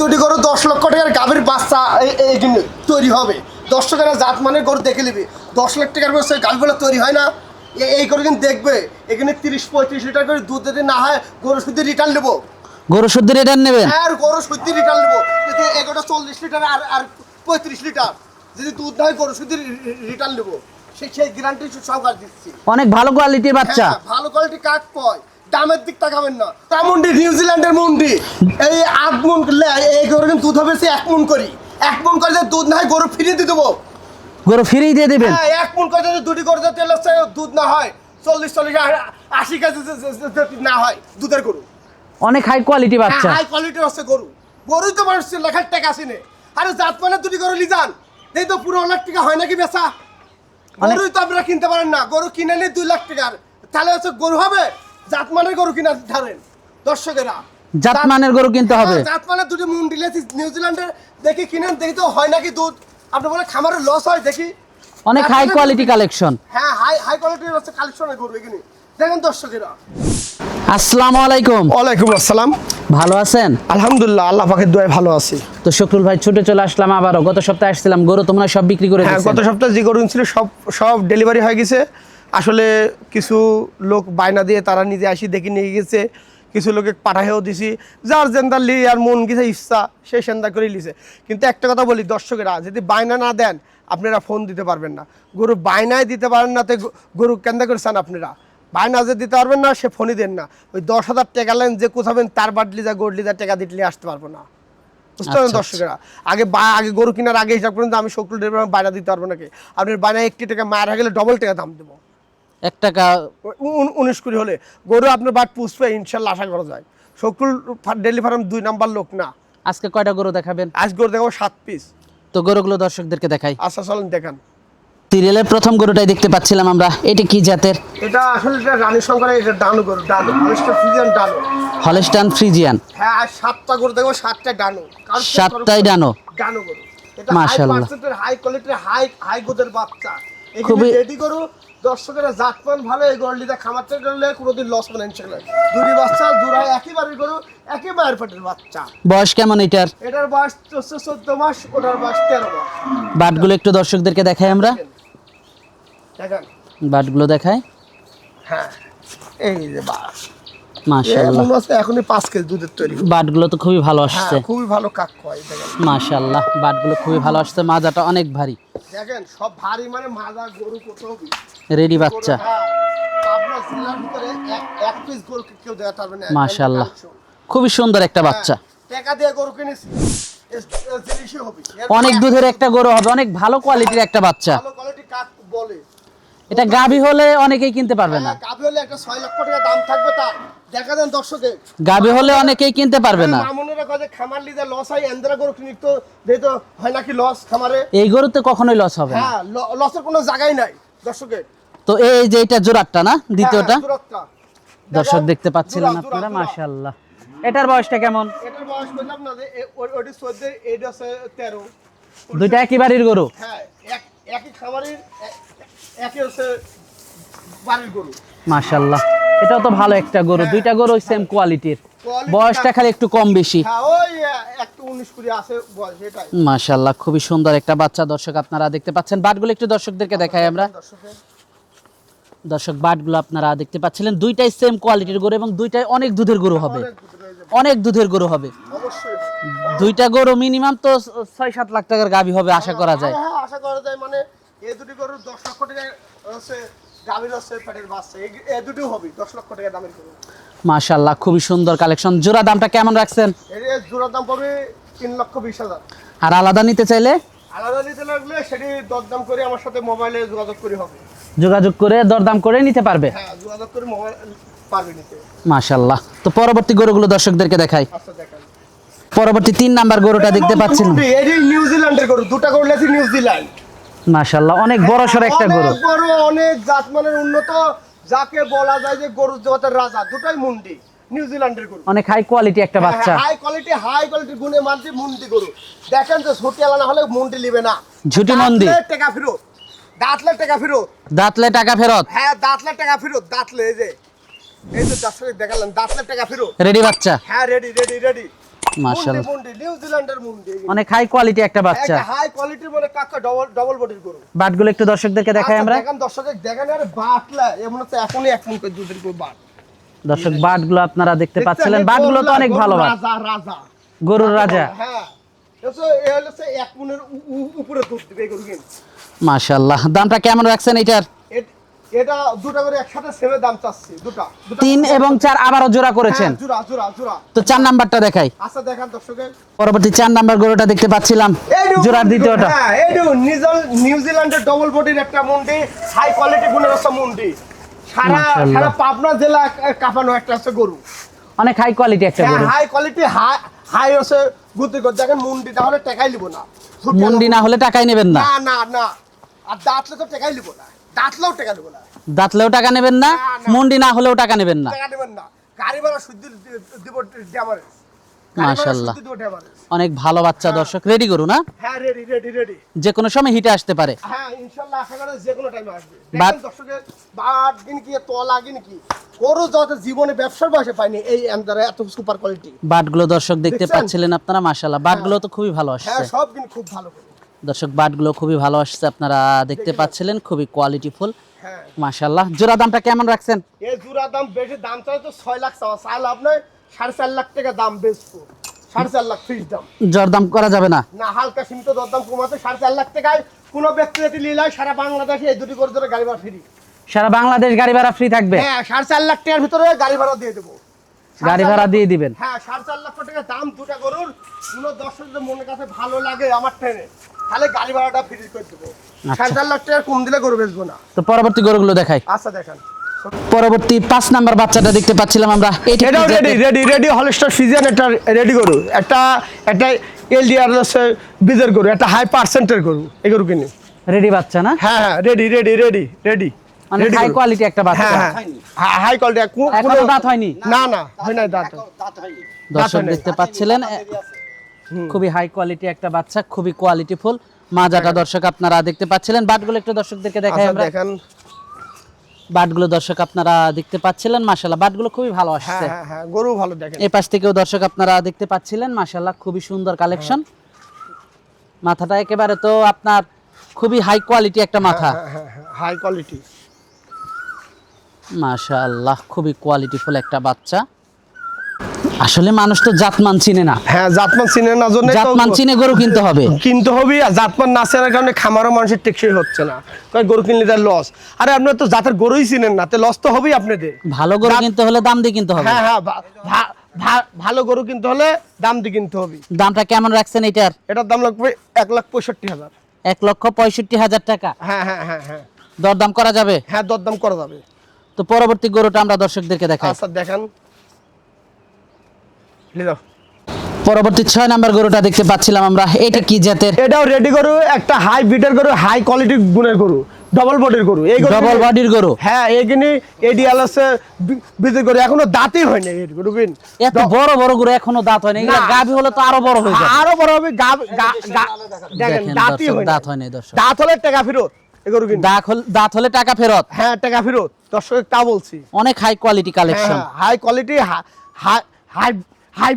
তৈরি করো দশ লক্ষ টাকার গাভীর বাচ্চা এই- তৈরি হবে। দশ টাকার জাত মানে গরু দেখে নিবি। দশ লাখ টাকার বসে গাভীগুলো তৈরি হয় না। এই করে কিন্তু দেখবে এখানে তিরিশ পঁয়ত্রিশ লিটার করে দুধ যদি না হয় গরু শুধু রিটার্ন নেব। গরু শুদ্ধ রিটার্ন নেবেন আর গরু শুদ্ধ রিটার্ন নেব। যদি এগারোটা চল্লিশ লিটার আর আর পঁয়ত্রিশ লিটার। যদি দুধ না হয় গরু শুধু রিটার্ন নেব। সেই সেই গ্যারান্টি সরকার দিচ্ছি। অনেক ভালো কোয়ালিটির বাচ্চা। হ্যাঁ, ভালো কোয়ালিটি কাক কয়? দামের দিক তাকাবেন না। তামুন্ডি নিউজিল্যান্ডের মুন্ডি। এই আট মন এই গরু কিন্তু দুধ হবে সে এক মন করি। এক মন করে দুধ না হয় গরু ফিরিয়ে দিয়ে দেবো। গরু ফ্রি দিয়ে দিবেন? হ্যাঁ এক মন করে যদি দুটি গরু তেল হচ্ছে দুধ না হয় চল্লিশ চল্লিশ আশি কেজি না হয় দুধের গরু। অনেক হাই কোয়ালিটি বাচ্চা। হাই কোয়ালিটির হচ্ছে গরু। গরুই তো মানুষ লেখার টাকা আসেনি আরে জাত মানে দুটি গরু লিজান এই তো পুরো লাখ টাকা হয় নাকি বেচা? অনেক- গরুই তো আপনারা কিনতে পারেন না। গরু কিনে নিয়ে দুই লাখ টাকার। তাহলে হচ্ছে গরু হবে? জাত মানের গরু কিনা ধরেন দর্শকেরা। জাতমানের গরু কিনতে হবে। হ্যাঁ, জাত দুটি দিলে নিউজিল্যান্ডের দেখি কিনেন দেখি তো হয় নাকি দুধ। আপনি বলে খামারের লস হয় দেখি। অনেক হাই কোয়ালিটি কালেকশন হ্যাঁ হাই হাই কোয়ালিটির হচ্ছে কালেকশনের গরু এখানে। দেখেন দর্শকেরা। আসসালামু আলাইকুম। ওয়ালাইকুম আসসালাম। ভালো আছেন? আলহামদুলিল্লাহ আল্লাহ পাকের দোয়ায় ভালো আছি। তো শকুল ভাই ছুটে চলে আসলাম আবারও। গত সপ্তাহে আসছিলাম গরু তোমরা সব বিক্রি করে হ্যাঁ গত সপ্তাহে যে গরু ছিল সব সব ডেলিভারি হয়ে গেছে। আসলে কিছু লোক বায়না দিয়ে তারা নিজে আসি দেখে নিয়ে গেছে কিছু লোকে পাঠাইও দিছি। যার জেন্দার লি আর মন গেছে ইচ্ছা সে সেন্দা করে লিছে। কিন্তু একটা কথা বলি দর্শকেরা যদি বায়না না দেন আপনারা ফোন দিতে পারবেন না। গরু বায়নায় দিতে পারেন না তো গরু কেন্দা করেছেন আপনারা? বায়না যে দিতে পারবেন না সে ফোনই দেন না। ওই দশ হাজার টাকা লেন যে কোথাবেন তার বাটলি যা গরলি যা টাকা দিটলি আসতে পারব না। বুঝতে পারেন আচ্ছা, দর্শকেরা? আগে বা- আগে গরু কেনার আগে হিসাব করেন আমি শকুল বাইরে দিতে পারব নাকি? আপনার বাইরে একটি টাকা মায়ের হয়ে গেলে ডবল টাকা দাম দেবো। এক টাকা উনিশ কুড়ি হলে। গরু আপনার বাট পুষবে ইনশাল্লাহ আশা করা যায়। শকুল ডেলি ফার্ম দুই নাম্বার লোক না। আজকে কয়টা গরু দেখাবেন? আজ গরু দেখাবো সাত পিস। তো গরুগুলো দর্শকদেরকে দেখাই। আচ্ছা চলেন দেখান। সিরিয়ালের প্রথম গরুটাই দেখতে পাচ্ছিলাম আমরা। এটি কি জাতের? এটা আসলে এটা রানী শঙ্করের এটা ডানু গরু ডানু। মানুষটা ফ্রিজিয়ান ডানু। হলেস্টান ফ্রিজিয়ান। হ্যাঁ আর সাতটা গরু দেখব সাতটা ডানু। সাতটাই ডানো। ডানু গরু। এটা মাশাআল্লাহ। হাই কোয়ালিটির হাই হাই গোদের বাচ্চা। খুবই- রেডি গরু দর্শকেরা জাতমান ভালো এই গরলিটা খামাতে গেলে কোনোদিন লস মানে ইনশাল্লাহ দুটি বাচ্চা দুরাই একই বাড়ির গরু একই মায়ের পেটের বাচ্চা। বয়স কেমন এটার? এটার বয়স হচ্ছে চোদ্দ মাস ওটার বয়স তেরো মাস। বাটগুলো একটু দর্শকদেরকে দেখাই আমরা। দেখেন। বাটগুলো দেখাই। হ্যাঁ এই যে বাস। মাশাল্লাহ মনে এখনই পাঁচ কেজি দুধের তৈরি। বাটগুলো তো খুবই ভালো হ্যাঁ আসছে। খুবই ভালো কাক হয় দেখেন। বাটগুলো খুবই ভালো আসছে মাজাটা অনেক ভারী। দেখেন সব ভারী মানে মাজা গরু কোথাও রেডি বাচ্চা। হ্যাঁ পাবনা জেলার ভিতরে এক- এক পিস গরু কেউ দেওয়া পারবে না মাশাআল্লাহ। খুবই সুন্দর একটা বাচ্চা। টাকা দিয়ে গরু কিনেছি। এস- এস জিনিসই হবে। এর অনেক দুধের একটা গরু হবে অনেক ভালো কোয়ালিটির একটা বাচ্চা। ভালো কোয়ালিটি কাক বলে। এটা গাভী হলে অনেকেই কিনতে পারবে না। হ্যাঁ, গাভী হলে একটা ছয় লক্ষ টাকা দাম থাকবে তার। দেখা দেন দর্শকে। গাভী হলে অনেকেই কিনতে পারবে না। মামুনেরা কাজে খামার লিদে লস হয় এন্দ্রা গরু কিনি তো যেহেতু হয় নাকি লস খামারে? এই গরুতে কখনোই লস হবে না। হ্যাঁ লসের কোনো জায়গাই নাই দর্শকে। তো এই যে এটা জোড়াটটা না দ্বিতীয়টা? হ্যাঁ, দর্শক দেখতে পাচ্ছিলেন আপনারা। মাশাআল্লাহ। এটার বয়সটা কেমন? এটার বয়স বললাম না যে এ- ওই- ওইটি চোদ্দ এইটা হচ্ছে তেরো। দুইটা একই বাড়ির গরু? হ্যাঁ এক একই খামারের একই হচ্ছে বাড়ির গরু। মাশাআল্লাহ। এটাও তো ভালো একটা গরু। দুইটা গরু সেম কোয়ালিটির বয়সটা খালি একটু কম বেশি। হ্যাঁ মাশাআল্লাহ খুবই সুন্দর একটা বাচ্চা। দর্শক আপনারা দেখতে পাচ্ছেন বাটগুলো একটু দর্শকদেরকে দেখাই আমরা। দর্শক বাটগুলো আপনারা দেখতে পাচ্ছিলেন। দুইটাই সেম কোয়ালিটির গরু এবং দুইটাই অনেক দুধের গরু হবে। অনেক দুধের গরু হবে। দুইটা গরু মিনিমাম তো ছয় সাত লাখ টাকার গাভী হবে আশা করা যায়। হ্যাঁ, হ্যাঁ, আশা করা যায় মানে এই দুটি গরু দশ লক্ষ টাকা হচ্ছে গাভীর হচ্ছে পেটের বাচ্চা। এই- দুটো হবে দশ লক্ষ টাকা দামের গরু। মাশাআল্লাহ খুবই সুন্দর কালেকশন জোড়া দামটা কেমন রাখছেন? এর জোড়ার দাম পড়বে তিন লক্ষ বিশ হাজার। আর আলাদা নিতে চাইলে? আলাদা নিতে লাগলে সেটি দরদাম করে আমার সাথে মোবাইলে যোগাযোগ করে হবে। যোগাযোগ করে দরদাম করে নিতে পারবে? হ্যাঁ যোগাযোগ করে মোবাইল পারবে নিতে। মাশাআল্লাহ। তো পরবর্তী গরুগুলো দর্শকদেরকে দেখাই। আচ্ছা পরবর্তী তিন নাম্বার গরুটা দেখতে পাচ্ছেন নিউজিল্যান্ডের গরু। দুটা গরু নিউজিল্যান্ড। মাশাআল্লাহ অনেক বড় সড় একটা গরু। অনেক বড় অনেক জাতমানের উন্নত যাকে বলা যায় যে গরু জগতের রাজা দুটাই মুন্ডি নিউজিল্যান্ডের গরু। অনেক হাই কোয়ালিটি একটা বাচ্চা। হাই কোয়ালিটি হাই কোয়ালিটি গুণে মানছি মুন্ডি গরু। দেখেন যে ছুটি হলে মুন্ডি লিবে না। ঝুটি মন্দি। দাঁতলে টাকা ফেরত দাঁতলে টাকা ফেরত। দাঁতলে টাকা ফেরত। হ্যাঁ দাঁতলে টাকা ফেরত দাঁতলে এই যে এই যে দর্শক দেখালাম দাঁতলে টাকা ফেরত। রেডি বাচ্চা? হ্যাঁ রেডি রেডি রেডি মাশাআল্লাহ। নিউজিল্যান্ডের মুন্ডি অনেক হাই কোয়ালিটি একটা বাচ্চা। হাই কোয়ালিটির মানে কাকা ডবল ডবল বডির গরু। বাটগুলো একটু দর্শকদেরকে দেখাই আমরা। দেখেন দর্শকের দেখেন আরে বাটলা এমন হচ্ছে এখনই এক মুখ দুধের গরু বাট। দর্শক বাটগুলো আপনারা দেখতে পাচ্ছিলেন। বাটগুলো তো অনেক ভালো বাট। রাজা রাজা। গরুর রাজা হ্যাঁ। মাশাআল্লাহ। দামটা কেমন রাখছেন এটার এট- দুটা করে একসাথে সেমে দাম চাচ্ছি দুটা। তিন এবং চার আবারও জোড়া করেছেন। হ্যাঁ, জোড়া জোড়া জোড়া। তো চার নাম্বারটা দেখাই। আচ্ছা দেখান দর্শকের। পরবর্তী চার নাম্বার গরুটা দেখতে পাচ্ছিলাম। জোড়ার দ্বিতীয়টা। হ্যাঁ এই যে নিউজিল্যান্ড নিউজিল্যান্ডের ডবল বডির একটা মুন্ডি হাই কোয়ালিটি গুণের একটা মুন্ডি। সারা সারা পাবনা জেলা কাঁপানো একটা আছে গরু। অনেক হাই কোয়ালিটি একটা হ্যাঁ গরু। হাই কোয়ালিটি হাই হাই হচ্ছে গুতি গো দেখেন মুন্ডি তাহলে টেকাই লিব না। মুন্ডি না হলে টাকাই নেবেন না। না না না। আর দাঁতলে তো টেকাই লিব না। দাঁতলেও টেকা লিব না। দাঁতলেও টাকা নেবেন না না, না। হলেও টাকা নেবেন না। টাকা দেবেন না। গাড়ি ভাড়া শুদ্ধ দিব ড্যামারেজ মাশাআল্লাহ। শুদ্ধ দিব ড্যামারেজ অনেক ভালো বাচ্চা দর্শক। রেডি করু না? হ্যাঁ রেডি রেডি রেডি যে কোনো সময় হিটে আসতে পারে। হ্যাঁ ইনশাল্লাহ আশা করা যে কোনো টাইমে আসবে। বাট- দেখেন দর্শকের বাট দিন কি তলা দিন কি। গরু যত জীবনে ব্যবসার বয়সে পাইনি এই এন্দারে এত সুপার কোয়ালিটি বাটগুলো দর্শক দেখতে পাচ্ছিলেন আপনারা মাশাআল্লাহ বাটগুলো তো খুবই ভালো হ্যাঁ আসছে। সব দিন খুব ভালো দর্শক বাটগুলো খুবই ভালো আসছে আপনারা দেখতে পাচ্ছিলেন খুবই কোয়ালিটিফুল হ্যাঁ। মাশাআল্লাহ। জোড়া দামটা কেমন রাখছেন? এই জুরা দাম বেশি দাম চাই তো ছয় লাখ চাওয়া। সাড়ে চার লাখ টাকা দাম বেচবো। সাড়ে চার লাখ ফিস দাম। করা যাবে না? না হালকা সীমিত দরদাম কমাতে সাড়ে চার লাখ টাকায় কোনো ব্যক্তি যদি লিলায় সারা বাংলাদেশে এই দুটি করে ধরে গাড়ি ভাড়া ফ্রি সারা বাংলাদেশ গাড়ি ভাড়া ফ্রি থাকবে? হ্যাঁ সাড়ে চার লাখ টাকার ভিতরে গাড়ি ভাড়া দিয়ে দেবো। গাড়ি ভাড়া দিয়ে দিবেন? হ্যাঁ সাড়ে চার লক্ষ টাকা দাম দুটা গরুর। কোনো দর্শক যদি মনের কাছে ভালো লাগে আমার ট্রেনে তাহলে গাড়ি ভাড়াটা ফ্রি করে দেবো। সাড়ে চার লাখ টাকা কম দিলে গরু বেচবো না। তো পরবর্তী গরুগুলো দেখাই। আচ্ছা দেখান। পরবর্তী পাঁচ নাম্বার বাচ্চাটা দেখতে পাচ্ছিলাম আমরা। এটাও ready ready ready Holstein Friesian একটা রেডি গরু। একটা একটা এলডিআর বীজের গরু একটা হাই পার্সেন্টের গরু এই গরু কিনে। রেডি বাচ্চা না? হ্যাঁ হ্যাঁ রেডি রেডি রেডি রেডি মানে হাই কোয়ালিটি একটা বাচ্চা। হ্যাঁ হাই কোয়ালিটি এখনও দাঁত হয়নি? না না হয় না দাঁত দর্শক। দেখতে পাচ্ছিলেন খুবই হাই কোয়ালিটি একটা বাচ্চা খুবই কোয়ালিটিফুল মাজাটা দর্শক আপনারা দেখতে পাচ্ছিলেন। বাটগুলো একটু দর্শকদেরকে দেখাই আচ্ছা আমরা। দেখেন। বাটগুলো দর্শক আপনারা দেখতে পাচ্ছিলেন মাশাল্লাহ বাটগুলো খুবই ভালো হ্যাঁ আসছে। হ্যাঁ হ্যাঁ গরু ভালো দেখেন। এই পাশ থেকেও দর্শক আপনারা দেখতে পাচ্ছিলেন মাশাল্লাহ খুবই সুন্দর কালেকশন মাথাটা একেবারে তো আপনার খুবই হাই কোয়ালিটি একটা মাথা। হ্যাঁ হ্যাঁ হ্যাঁ হাই কোয়ালিটি মাশাআল্লাহ খুবই কোয়ালিটিফুল একটা বাচ্চা। আসলে মানুষ তো জাতমান চিনে না। হ্যাঁ জাতমান চিনে না জন্য জাতমান চিনে গরু কিনতে হবে। কিনতে হবে আর জাতমান না চেনার কারণে খামারও মানুষের টেকসই হচ্ছে না। কয় গরু কিনলে তার লস আরে আপনার তো জাতের গরুই চিনেন না তো লস তো হবেই আপনাদের। ভালো গরু কিনতে হলে দাম দিয়ে কিনতে হবে। হ্যাঁ হ্যাঁ ভালো গরু কিনতে হলে দাম দিয়ে কিনতে হবে। দামটা কেমন রাখছেন এটার? এটার দাম লাগবে এক লাখ পঁয়ষট্টি হাজার। এক লক্ষ পঁয়ষট্টি হাজার টাকা। হ্যাঁ হ্যাঁ হ্যাঁ হ্যাঁ। দরদাম করা যাবে? হ্যাঁ দরদাম করা যাবে। তো পরবর্তী গরুটা আমরা দর্শকদেরকে দেখাই। আচ্ছা দেখান। পরবর্তী ছয় নাম্বার গরুটা দেখতে পাচ্ছিলাম আমরা। এটা কি জাতের? এটাও রেডি গরু একটা হাই বিটের গরু হাই কোয়ালিটি গুণের গরু ডবল বডির গরু। এই গরু ডবল বডির গরু? হ্যাঁ এইখানে এডিয়াল আছে বিক্রি করে এখনও দাঁতই হয়নি এই গরু কিন এত বড় বড় গরু এখনও দাঁত হয়নি এগুলা না। গাভী হলে তো আরও বড় হয়ে যাবে। আরও বড় হবে গা- গা- গা- দেখেন দাঁতই হয়নি দাঁত হয়নি দর্শক। দাঁত হলে টাকা ফেরত এই গরু কিন দাঁত হলে দাঁত হলে টাকা ফেরত। হ্যাঁ টাকা ফেরত দর্শক তা বলছি। অনেক high quality collection high quality high high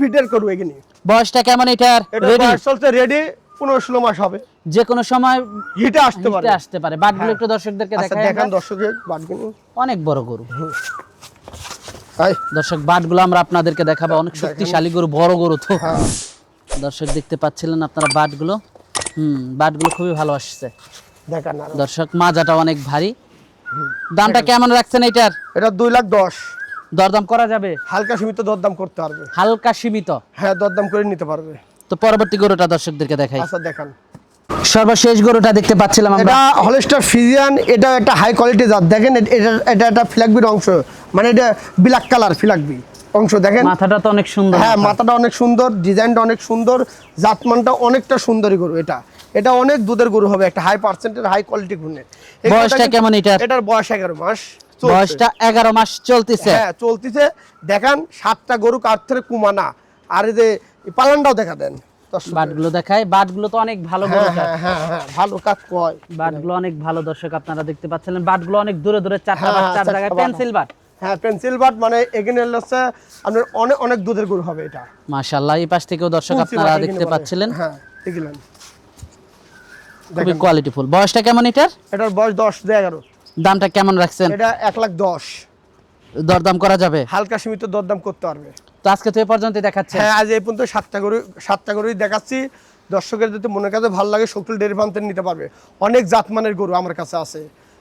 বিটের গরু এখানে। বয়সটা কেমন এটার? রেডি বয়স চলছে রেডি পনেরো ষোলো মাস হবে। যে কোনো সময় হিটে আসতে পারে। আসতে পারে। বাটগুলো হ্যাঁ। একটু দর্শকদেরকে আচ্ছা দেখান দর্শকের বাটগুলো অনেক বড় গরু। দর্শক বাটগুলো আমরা আপনাদেরকে দেখাবো। অনেক শক্তিশালী গরু বড় গরু তো। হ্যাঁ। দর্শক দেখতে পাচ্ছিলেন আপনারা বাটগুলো হুম বাটগুলো খুবই ভালো আসছে। দর্শক মাজাটা অনেক ভারী। দামটা কেমন রাখছেন এটার এটা দুই লাখ দশ। দরদাম করা যাবে? হালকা সীমিত দরদাম করতে পারবে। হালকা সীমিত? হ্যাঁ দরদাম করে নিতে পারবে। তো পরবর্তী গরুটা দর্শকদেরকে দেখাই। আচ্ছা দেখান। সর্বশেষ গরুটা দেখতে পাচ্ছিলাম আমরা। এটা হলস্টার ফিজিয়ান এটা একটা হাই কোয়ালিটি জাত। দেখেন এটা এটা একটা ফ্ল্যাগবির অংশ। মানে এটা ব্ল্যাক কালার ফ্ল্যাগবি অংশ দেখেন। মাথাটা তো অনেক সুন্দর হ্যাঁ মাথাটা অনেক সুন্দর ডিজাইনটা অনেক সুন্দর জাতমানটা অনেকটা সুন্দরী গরু এটা। এটা অনেক দুধের গরু হবে একটা হাই পার্সেন্টের হাই কোয়ালিটি গুণের। বয়সটা কেমন এটা এটার বয়স এগারো মাস। বয়সটা এগারো মাস চলতেছে। হ্যাঁ চলতিছে। দেখান সাতটা গরু কার থেকে কুমানা। আর এই যে পালানটাও দেখা দেন। বাটগুলো বাটগুলো তো অনেক ভালো হ্যাঁ হ্যাঁ হ্যাঁ ভালো কাজ কয়। বাটগুলো অনেক ভালো দর্শক আপনারা দেখতে পাচ্ছিলেন। বাটগুলো অনেক দূরে দূরে চারটা বাট চার জায়গায় পেন্সিল বাট। হ্যাঁ পেন্সিল বাট মানে এখানে হচ্ছে আপনার অনেক অনেক দুধের গরু হবে এটা। এই পাশ থেকেও দর্শক আপনারা দেখতে পাচ্ছিলেন। হ্যাঁ এগুলো খুবই কোয়ালিটিফুল বয়সটা কেমন এটার? এটার বয়স দশ দিয়ে এগারো। দামটা কেমন রাখছেন? এটা এক লাখ দশ। দরদাম করা যাবে? হালকা সীমিত দরদাম করতে পারবে। তো আজকে তো এ পর্যন্ত দেখাচ্ছেন হ্যাঁ আজ এই পর্যন্ত সাতটা গরু সাতটা গরুই দেখাচ্ছি। দর্শকের যদি মনের কাছে ভালো লাগে শকুল ডেয়ারি ফার্ম থেকে নিতে পারবে। অনেক জাতমানের গরু আমার কাছে আছে।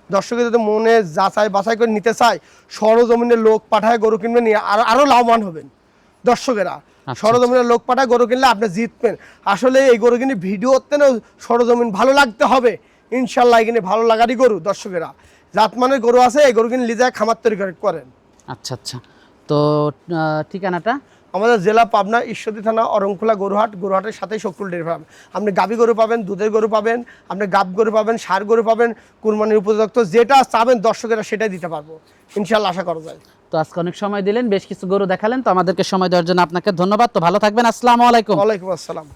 দর্শকের যদি মনে যাচাই বাছাই করে নিতে চায় সরজমিনের লোক পাঠায় গরু কিনবে নিয়ে আরও আরও লাভবান হবেন। দর্শকেরা সরজমিনের লোক পাঠায় গরু কিনলে আপনি জিতবেন। আসলে এই গরু কিনে ভিডিওতে সরজমিন ভালো লাগতে হবে। ইনশাল্লাহ এখানে ভালো লাগারই গরু দর্শকেরা। জাতমানের গরু আছে এই গরু কিনে লিজায় খামার তৈরি করেন। আচ্ছা আচ্ছা। তো ঠিকানাটা? আমাদের জেলা পাবনা ঈশ্বরদী থানা অরংখোলা গরুহাট। গরুহাটের সাথেই শকুল ডেয়ারি ফার্ম। আপনি গাবি গরু পাবেন দুধের গরু পাবেন আপনি গাব গরু পাবেন সার গরু পাবেন কুরবানির উপযুক্ত যেটা চাবেন দর্শকেরা সেটাই দিতে পারব। ইনশাল্লাহ আশা করা যায়। তো আজকে অনেক সময় দিলেন বেশ কিছু গরু দেখালেন তো আমাদেরকে সময় দেওয়ার জন্য আপনাকে ধন্যবাদ। তো ভালো থাকবেন আসসালামু আলাইকুম। ওয়ালাইকুম আসসালাম।